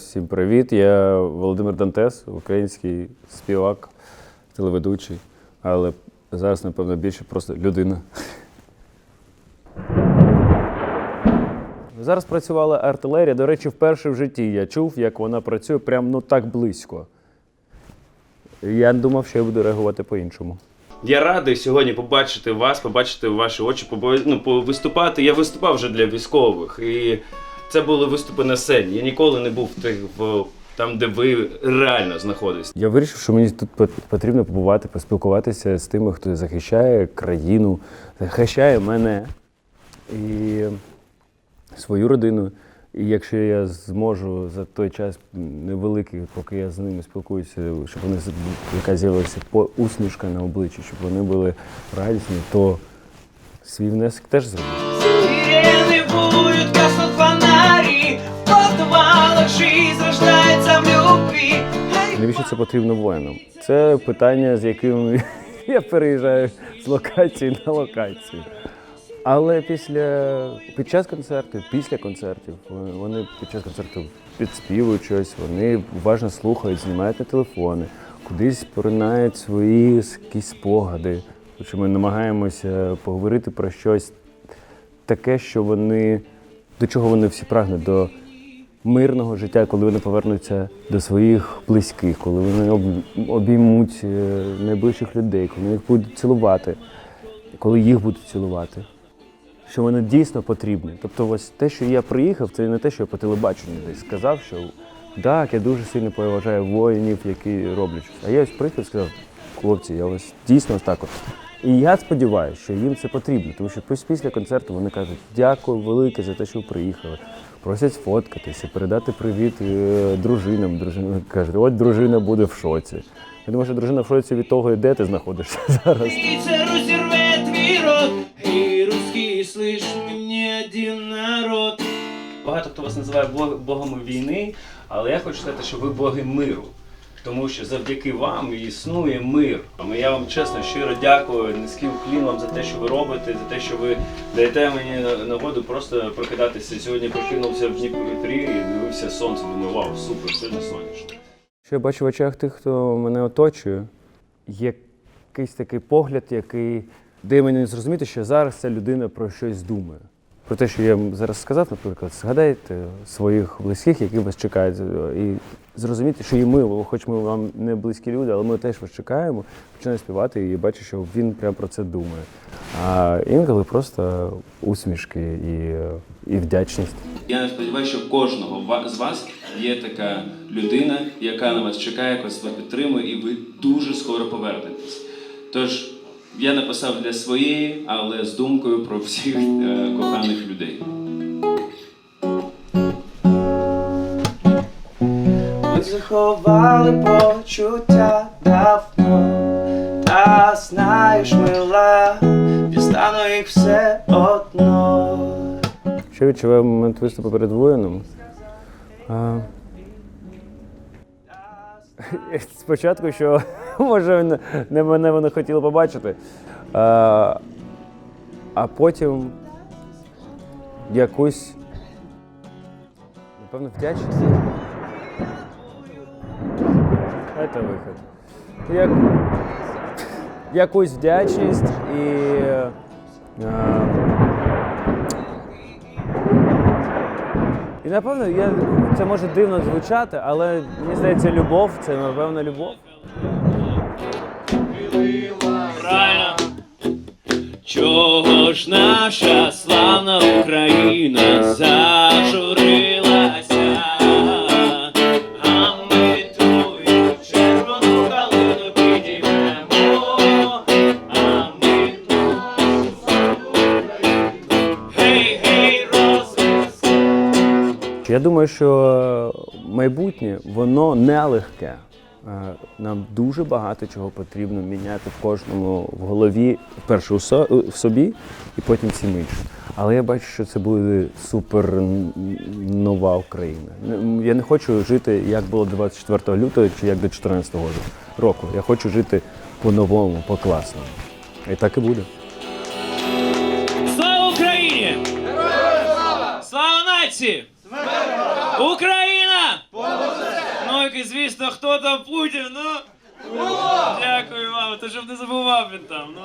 Всім привіт! Я Володимир Дантес, український співак, телеведучий, але зараз, напевно, більше просто людина. Зараз працювала артилерія. До речі, вперше в житті я чув, як вона працює прям ну так близько. Я думав, що я буду реагувати по-іншому. Я радий сьогодні побачити вас, побачити ваші очі, побо- ну, повиступати. Я виступав вже для військових, і це були виступи на сцені. Я ніколи не був в тих в там, де ви реально знаходитесь. Я вирішив, що мені тут потрібно побувати, поспілкуватися з тими, хто захищає країну, захищає мене і свою родину. І якщо я зможу за той час невеликий, поки я з ними спілкуюся, щоб вони яка з'явилася по- усмішка на обличчі, щоб вони були радісні, то свій внесок теж зроблю. Навіщо це потрібно воїнам? Це питання, з яким я переїжджаю з локації на локацію. Але після під час концертів, після концертів, вони- вони під час концертів підспівують щось, вони уважно слухають, знімають на телефони, кудись поринають свої якісь спогади. Що ми намагаємося поговорити про щось таке, що вони до чого вони всі прагнуть, до мирного життя, коли вони повернуться до своїх близьких, коли вони обіймуть е, найближчих людей, коли їх будуть цілувати, коли їх будуть цілувати. Що вони дійсно потрібні. Тобто, ось те, що я приїхав, це не те, що я по телебаченню десь сказав, що так, я дуже сильно поважаю воїнів, які роблять щось. А я ось приїхав і сказав, хлопці, я ось дійсно ось так от. І я сподіваюся, що їм це потрібно, тому що після концерту вони кажуть, дякую велике за те, що ви приїхали. Просять сфоткатися, передати привіт е, дружинам. Дружина каже, от дружина буде в шоці. Я думаю, що дружина в шоці від того, де ти знаходишся зараз. Птица разорвет твой рот Эй, русский, слышь, мы не один народ Багато хто вас називає бог- богами війни, але я хочу сказати, що ви боги миру. Тому що завдяки вам існує мир. Я вам чесно, щиро дякую, низький уклін вам за те, що ви робите, за те, що ви даєте мені на- нагоду просто прокидатися. Сьогодні прокинувся в Дніпрі і дивився сонце. Думаю, вау, супер, сьогодні сонячно. Що я бачу в очах тих, хто мене оточує, Є якийсь такий погляд, який дає мені зрозуміти, що зараз ця людина про щось думає. Про те, що я їм зараз сказав, наприклад, згадайте своїх близьких, які вас чекають, і зрозуміти, що і ми, хоч ми вам не близькі люди, але ми теж вас чекаємо, починаю співати і бачу, що він прямо про це думає. А інколи просто усмішки і, і вдячність. Я сподіваюся, що кожного з вас є така людина, яка на вас чекає, яка вас підтримує, і ви дуже скоро повернетесь. Тож я написав для своєї, але з думкою про всіх е, коханих людей. Ми заховали почуття давно Та знаєш, мила, дістану їх все одно Що відчуваю в момент виступу перед воїном? А... Спочатку, що може не- не мене вони хотіли побачити, а, а потім якусь, напевно, вдячність. Це вихід. Як... Якусь вдячність і. А... І напевно, я, це може дивно звучати, але мені здається, любов це напевно любов. Чого ж наша славна Україна зажурилася? А ми червону калину підіймемо, а ми Гей, гей, розвитку. Я думаю, що майбутнє воно нелегке. Е, Нам дуже багато чого потрібно міняти в кожному в голові, вперше в собі і потім всім іншим. Але я бачу, що це буде супер нова Україна. Я не хочу жити, як було 24 лютого чи як до 14 року. Я хочу жити по-новому, по-класному. І так і буде. Слава Україні! Слава нації! Україна! І звісно, хто там Путін, ну. Дякую вам, то щоб не забував він там, ну.